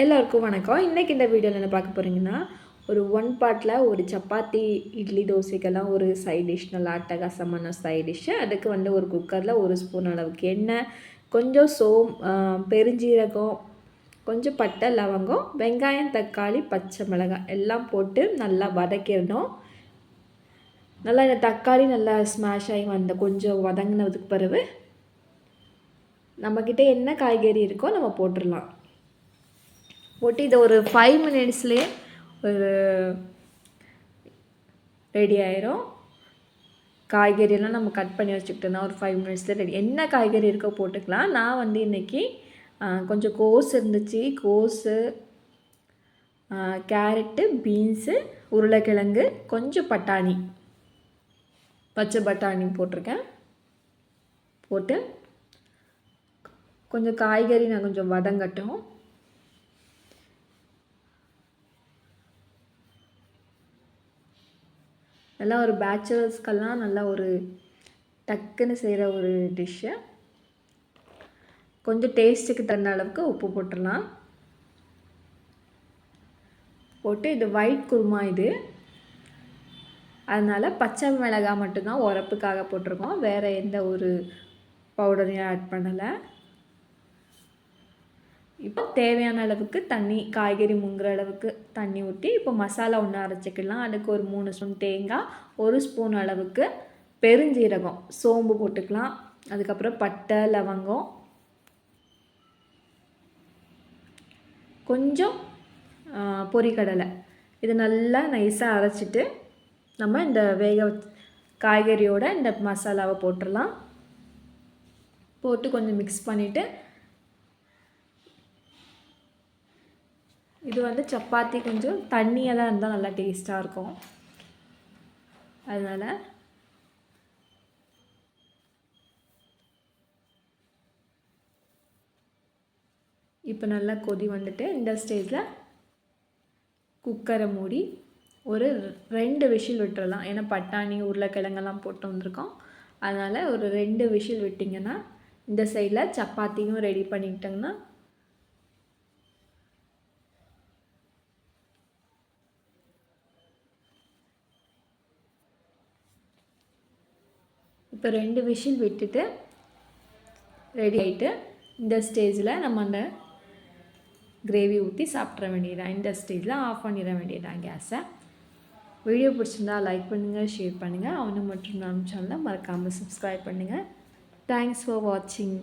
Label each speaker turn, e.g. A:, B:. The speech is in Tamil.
A: எல்லாருக்கும் வணக்கம். இன்றைக்கி இந்த வீடியோவில் என்ன பார்க்க போகிறீங்கன்னா ஒரு ஒன் பாட்டில் ஒரு சப்பாத்தி இட்லி தோசைக்கெல்லாம் ஒரு சைட் டிஷ் நல்லா அட்டகாசமான சைட் டிஷ்ஷு அதுக்கு வந்து ஒரு குக்கரில் ஒரு ஸ்பூன் அளவுக்கு எண்ணெய் கொஞ்சம் சோம் பெருஞ்சீரகம் கொஞ்சம் பட்டை லவங்கம் வெங்காயம் தக்காளி பச்சை மிளகாய் எல்லாம் போட்டு நல்லா வதக்கிடணும். நல்லா இந்த தக்காளி நல்லா ஸ்மாஷ் ஆகி வந்த கொஞ்சம் வதங்கினதுக்கு பிறகு நம்மக்கிட்ட என்ன காய்கறி இருக்கோ நம்ம போட்டுடலாம். போட்டு இதை ஒரு ஃபைவ் மினிட்ஸ்லேயே ஒரு ரெடி ஆயிரும். காய்கறியெல்லாம் நம்ம கட் பண்ணி வச்சுக்கிட்டோம்னா ஒரு ஃபைவ் மினிட்ஸில் ரெடி என்ன காய்கறி இருக்கோ போட்டுக்கலாம். நான் வந்து இன்றைக்கி கொஞ்சம் கோஸ் இருந்துச்சு. கோஸு கேரட்டு பீன்ஸு உருளைக்கிழங்கு கொஞ்சம் பட்டாணி. பச்சை பட்டாணி போட்டிருக்கேன். போட்டு கொஞ்சம் காய்கறி நான் கொஞ்சம் வதங்கட்டும். நல்லா ஒரு பேச்சுலர்ஸ்க்கெல்லாம் நல்லா ஒரு டக்குன்னு செய்கிற ஒரு டிஷ்ஷு கொஞ்சம் டேஸ்ட்டுக்கு தகுந்த அளவுக்கு உப்பு போட்டுடலாம். போட்டு இது ஒயிட் குருமா இது. அதனால் பச்சை மிளகாய் மட்டும்தான் உரப்புக்காக போட்டிருக்கோம். வேறு எந்த ஒரு பவுடரையும் ஆட் பண்ணலை. இப்போ தேவையான அளவுக்கு தண்ணி காய்கறி முங்குற அளவுக்கு தண்ணி ஊற்றி இப்போ மசாலா ஒன்று அரைச்சிக்கலாம். அதுக்கு ஒரு மூணு ஸ்பூன் தேங்காய் ஒரு ஸ்பூன் அளவுக்கு பெருஞ்சீரகம் சோம்பு போட்டுக்கலாம். அதுக்கப்புறம் பட்டை லவங்கம். கொஞ்சம் பொரிக்கடலை இது நல்லா நைஸாக அரைச்சிட்டு நம்ம இந்த வேக காய்கறியோட இந்த மசாலாவை போட்டுடலாம். போட்டு கொஞ்சம் மிக்ஸ் பண்ணிவிட்டு இது வந்து சப்பாத்தி கொஞ்சம் தண்ணியாக தான் இருந்தால் நல்லா டேஸ்ட்டாக இருக்கும். அதனால் இப்போ நல்லா கொதி வந்துட்டு இந்த ஸ்டேஜில் குக்கரை மூடி ஒரு ரெண்டு விஷில் விட்டுறலாம். ஏன்னா பட்டாணி உருளைக்கிழங்கெல்லாம் போட்டு வந்திருக்கோம். அதனால் ஒரு ரெண்டு விஷில் விட்டிங்கன்னா இந்த சைடில் சப்பாத்தியும் ரெடி பண்ணிக்கிட்டோங்கன்னா இப்போ ரெண்டு விஷில் விட்டுட்டு ரெடி ஆகிட்டு இந்த ஸ்டேஜில் நம்ம அந்த கிரேவி ஊற்றி சாப்பிட்ற வேண்டியதான் இந்த ஸ்டேஜில் ஆஃப் பண்ணிட வேண்டியதான் கேஸை வீடியோ பிடிச்சிருந்தா லைக் பண்ணுங்கள் ஷேர் பண்ணுங்கள் அவனு மற்றும் நான் சேனலை மறக்காமல் சப்ஸ்கிரைப் பண்ணுங்கள் தேங்க்ஸ் ஃபார் வாட்சிங்